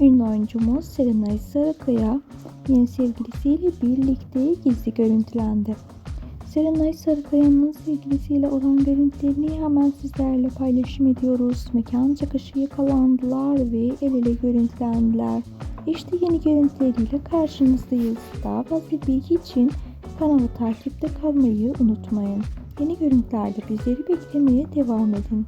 Ünlü oyuncumuz Serenay Sarıkaya yeni sevgilisiyle birlikte gizli görüntülendi. Serenay Sarıkaya'nın sevgilisiyle olan görüntülerini hemen sizlerle paylaşım ediyoruz. Mekan çıkışı yakalandılar ve el ele görüntülendiler. İşte yeni görüntüleriyle karşınızdayız. Daha fazla bilgi için kanalı takipte kalmayı unutmayın. Yeni görüntülerde bizleri beklemeye devam edin.